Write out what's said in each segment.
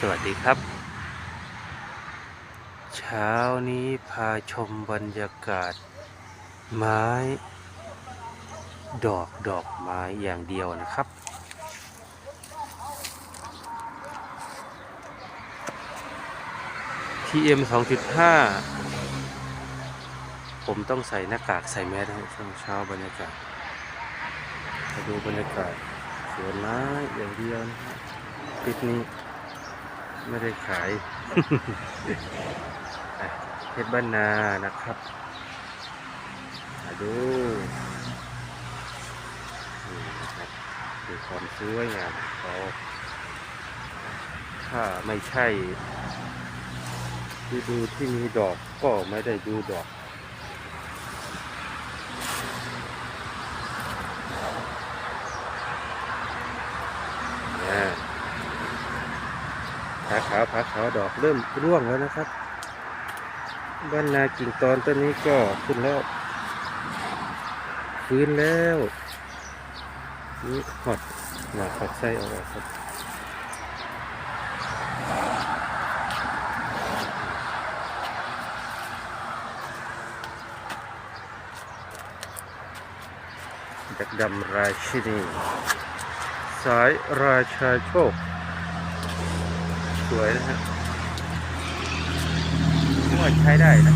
สวัสดีครับ เช้านี้พาชมบรรยากาศ ไม้ ดอกดอกไม้อย่างเดียวนะครับ PM 2.5 ผมต้องใส่หน้ากากใส่แมสครับช่วงเช้าบรรยากาศมาดูบรรยากาศสวนไม้อย่างเดียวนะครับปิกนี้ ไม่ได้ขายอะเพชรบ้านนานะครับมาดูนี่นะครับดูความสวยงามของเขาถ้าไม่ใช่ฤดูที่มีดอกก็ไม่ได้ดูดอกนะ ผาขาวผาขาวดอกเริ่มร่วงแล้วนะครับ บ้านนากิ่งตอนต้นนี้ก็ขึ้นแล้ว ฟื้นแล้ว นี่หอดหนาขัดไส้ออกครับดักดำราชินี สายราชาโชค วยนะฮะว่าใช้ได้นะ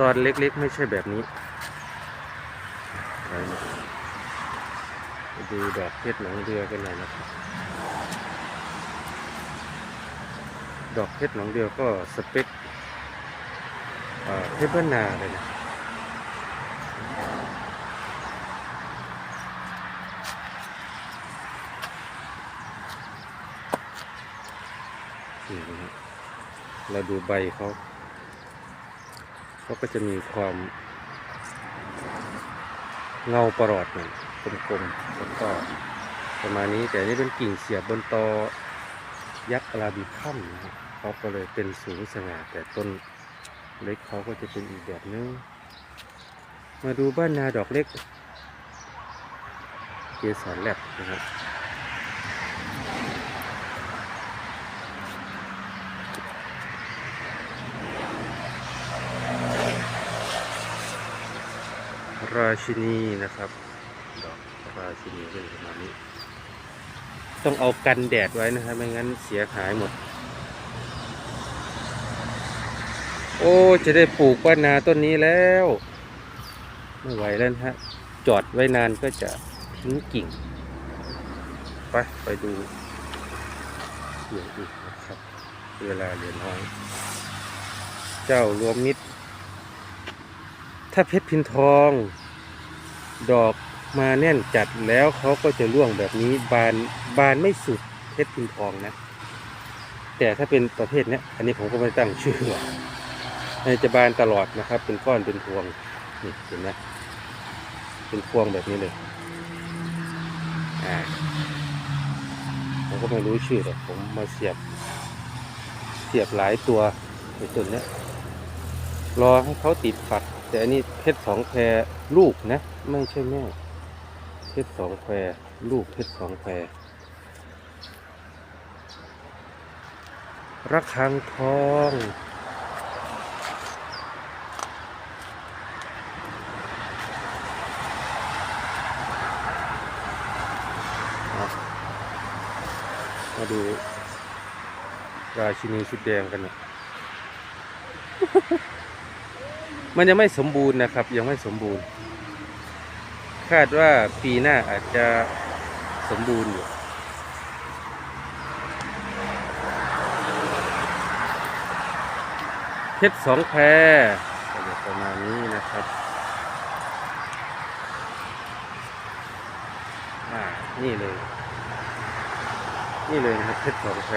ตอนเล็กๆ ไม่ใช่แบบนี้ไปดูดอกเพชรหนองเรือกันหน่อยนะครับ ดอกเพชรหนองเรือก็สเปคเอ่อเพชรบ้านนาเลยนะ นี่นะฮะ เราดูใบเขาเขาก็จะมีความเงาประหลอดหน่อยกลมๆแล้วก็ประมาณนี้แต่นี่เป็นกิ่งเสียบบนตอยักษ์อาราบิคัมนะฮะเขาก็เลยเป็นสูงสง่าแต่ต้นเล็กเขาก็จะเป็นอีกแบบนึง มาดูบ้านนาดอกเล็ก เกสรแลบนะครับ ชินีนะครับ ดอกราชินีเป็นประมาณนี้ ต้องเอากันแดดไว้นะครับ ไม่งั้นเสียหายหมด โอ้ จะได้ปลูกบ้านนาต้นนี้แล้ว ไม่ไหวแล้วนะฮะ จอดไว้นานก็จะทิ้งกิ่ง ไป ไปดูอย่างอื่นนะครับ เวลาเหลือน้อย เจ้ารวมมิตรถ้าเพชรพินทอง ดอกมาแน่นจัดแล้วเขาก็จะร่วงแบบนี้บานบานไม่สุดเพชรพินทองนะ แต่ถ้าเป็นประเภทเนี้ยอันนี้ผมก็ไม่ตั้งชื่อหรอกจะบานตลอดนะครับ เป็นก้อนเป็นพวงนี่เห็นไหมเป็นพวงแบบนี้เลยอ่าผมก็ไม่รู้ชื่อหรอกผมมาเสียบ เสียบหลายตัวในต้นเนี้ยรอให้เขาติดฝักแต่อันนี้เพชรสองแพรลูกนะ ไม่ใช่แม่เพชรสองแพรลูกเพชรสองแพรระฆังทองมาดูราชินีชุดแดงกันนะมันยังไม่สมบูรณ์นะครับ ยังไม่สมบูรณ์ คาดว่าปีหน้าอาจจะสมบูรณ์อยู่เพชรสองแพรประมาณนี้นะครับนี่เลย นี่เลยนะครับเพชรสองแพร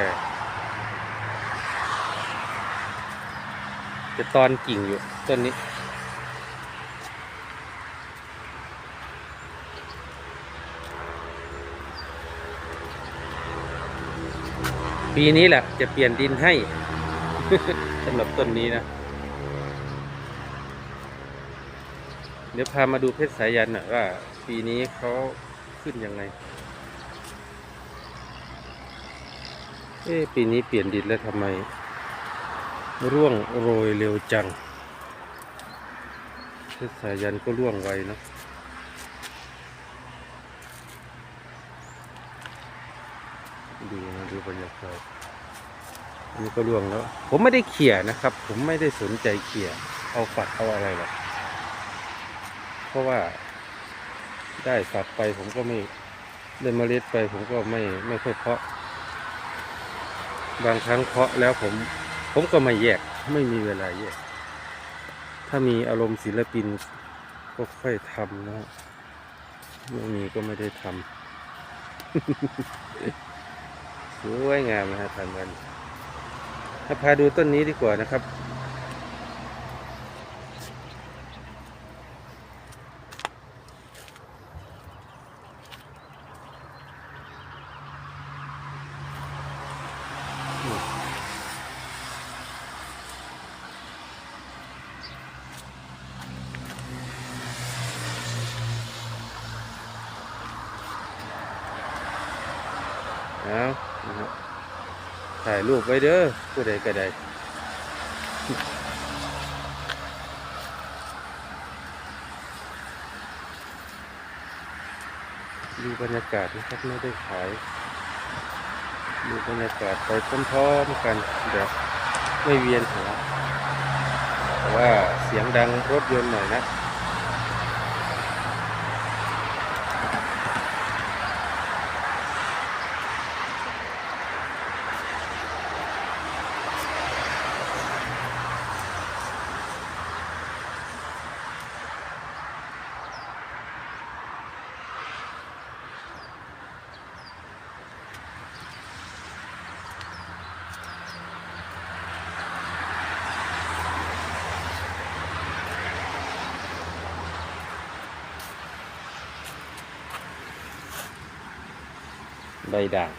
จะตอนกิ่งอยู่ต้นนี้ ปีนี้แหละจะเปลี่ยนดินให้สำหรับต้นนี้นะ เดี๋ยวพามาดูเพชรสายันนะว่า ปีนี้เขาขึ้นยังไง เอ๊ะปีนี้เปลี่ยนดินแล้วทำไม ร่วงโรยเร็วจังเพชรสายันก็ร่วงไวเนอะดูนะดู บรรยากาศอันนี้ก็ร่วงแล้ว ผมไม่ได้เขี่ยนะครับ ผมไม่ได้สนใจเขี่ยเอาฝักเอาอะไรหรอกเพราะว่า ได้ฝักไปผมก็ไม่ได้เมล็ดไปผมก็ไม่ไม่ค่อยเพาะ บางครั้งเพาะแล้วผมผมก็ไม่แยกไม่มีเวลาแยก ถ้ามีอารมณ์ศิลปินก็ค่อยทำนะไม่มีก็ไม่ได้ทำ วยงามนะฮะทานกันถ้าพาดูต้นนี้ดีกว่านะครับายรูปไว้เด้อผู้ใดก็ได้ดูบรรยากาศนะครับไม่ได้ขายดูบรรยากาศไปพร้อมๆกันแบบไม่เวียนหัวแต่ว่าเสียงดังรถยนต์หน่อยนะ บด่าง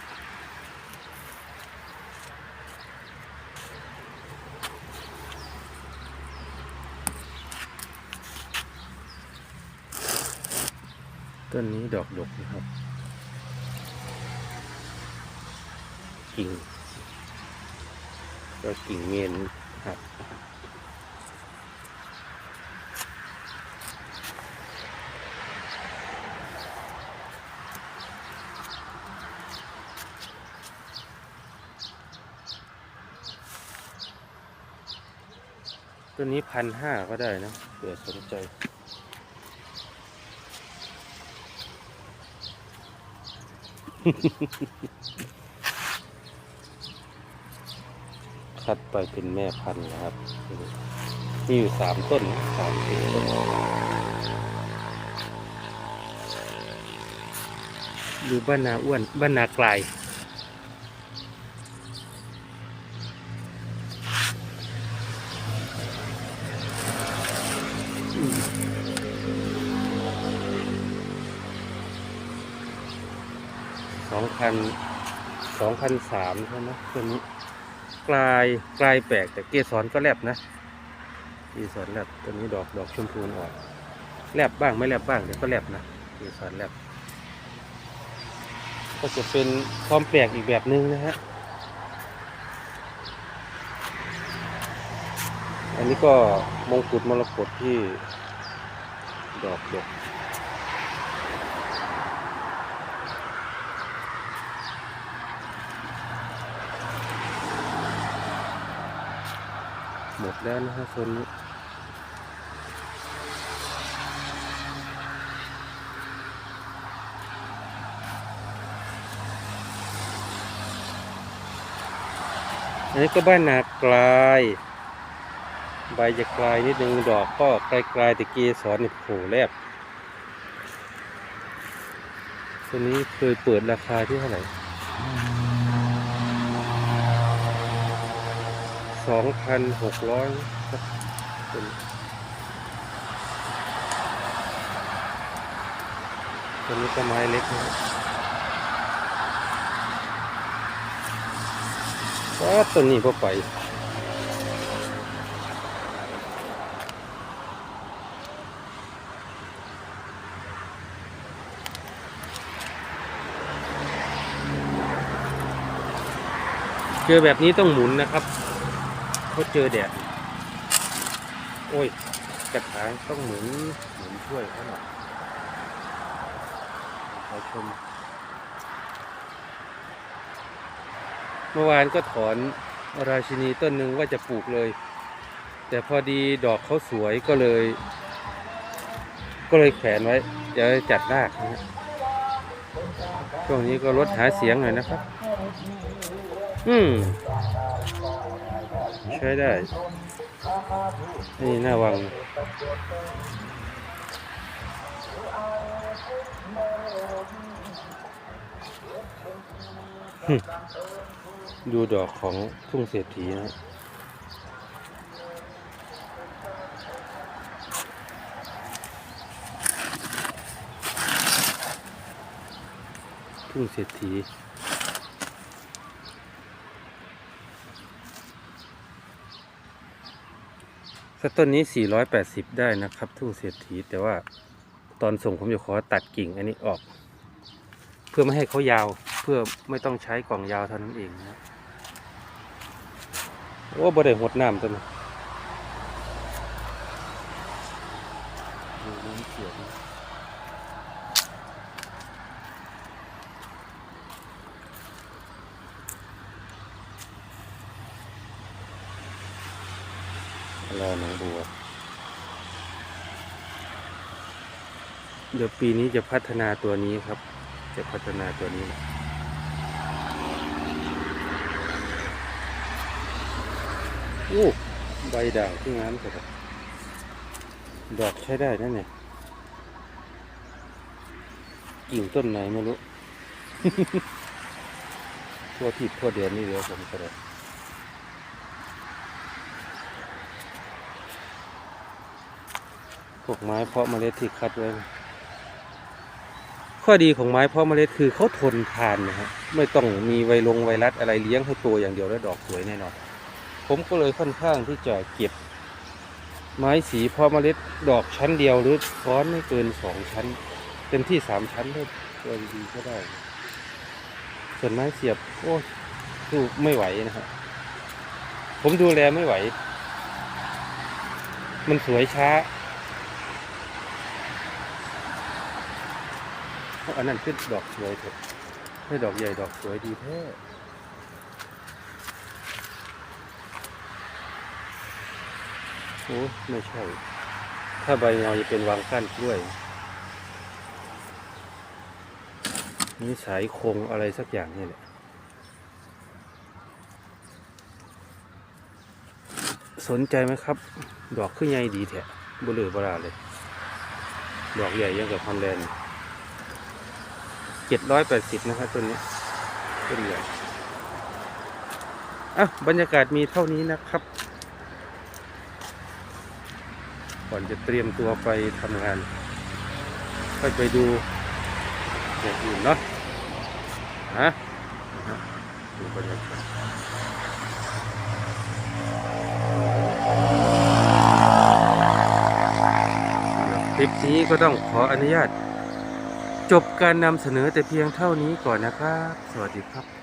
ต้นนี้ดอกดกนะครับกิ่งก็กิ่งเมนครับ ตัวนี้พันห้าก็ได้นะเผื่อสนใจ คัดไปเป็นแม่พันธุ์นะครับ มีอยู่สามต้นนะสามสี่ต้นดูบ้านนาอ้วนบ้านนากลาย พันสองพันสามใช่ไหมตัวนี้กลายกลายแปลกแต่เกสรก็แลบนะเกสรแลบตัวนี้ดอกดอกชมพูอ่อนแลบบ้างไม่แลบบ้างเดี๋ยวก็แลบนะเกสรแลบก็จะเป็นความแปลกอีกแบบหนึ่งนะฮะอันนี้ก็มงกุฎมรกตที่ดอกดก หมดแล้วนะฮะโซนนี้อันนี้ก็บ้านนากลาย ใบจะกลายนิดนึงดอกก็กลายกลๆแต่เกสรนี่โผล่แลบตัวนี้เคยเปิดราคาที่เท่าไหร่ สองพันหกร้อยตัวนี้ก็ไม้เล็กนะครับตัวนี้ก็ไปเจอแบบนี้ต้องหมุนนะครับ เขาเจอแดดโอ้ยกระถางต้องหมุนหมุนช่วยเขาหน่อยขอชม เมื่อวานก็ถอนราชินีต้นหนึ่งว่าจะปลูกเลย แต่พอดีดอกเขาสวยก็เลย ก็เลยแขวนไว้เดี๋ยวจัดรากนะช่วงนี้ก็ลดหาเสียงหน่อยนะครับ อืม ช้ได้ นี่หน้าวัง ดูดอกของทุ่งเศรษฐีนะทุ่งเศรษฐี ถ้าต้นนี้ 480 ได้นะครับทุ่งเศรษฐีแต่ว่าตอนส่งผมจะขอตัดกิ่งอันนี้ออก เพื่อไม่ให้เขายาวเพื่อไม่ต้องใช้กล่องยาวเท่านั้นเองนะโอ้บ่ได้หดน้ำตัวนี้ดูเขียบ นะรอหนองบัว เดี๋ยวปีนี้จะพัฒนาตัวนี้ครับ จะพัฒนาตัวนี้แหละโอ้ใบด่างที่งามสุดอะดอกใช้ได้นั่นเนี่ยกิ่งต้นไหนไม่รู้ ทั่วทิศทั่วเดือนนี่เดียวผมก็ได้ พวกไม้เพาะเมล็ดที่คัดไว้ ข้อดีของไม้เพาะเมล็ดคือเขาทนทานนะครับไม่ต้องมีไวลงไวรัสอะไรเลี้ยงให้โตอย่างเดียวแล้วดอกสวยแน่นอน ผมก็เลยค่อนข้างที่จะเก็บ ไม้สีเพาะเมล็ดดอกชั้นเดียวหรือซ้อนไม่เกินสองชั้น เต็มที่สามชั้นได้ตัวดีๆก็ได้ ส่วนไม้เสียบโอ้สู้ไม่ไหวนะครับผมดูแลไม่ไหว มันสวยช้า เพราะ อันนั้นขึ้นดอกสวยเถอะให้ดอกใหญ่ดอกสวยดีแท้โอ้ไม่ใช่ ถ้าใบเงาจะเป็นวางก้านกล้วย นี่สายคงอะไรสักอย่างนี่แหละ สนใจไหมครับ ดอกขึ้นใหญ่ดีแท้บุเรือบราเลย ดอกใหญ่ยังกับฮอนแลนด์ เจ็ดร้อยแปดสิบนะครับต้นนี้ต้นใหญ่อะบรรยากาศมีเท่านี้นะครับ ก่อนจะเตรียมตัวไปทำงานค่อยไปดูอย่างอื่นเนาะฮะนะฮะดูบรรยากาศคลิปนี้ก็ต้องขออนุญาต จบการนำเสนอแต่เพียงเท่านี้ก่อนนะครับ สวัสดีครับ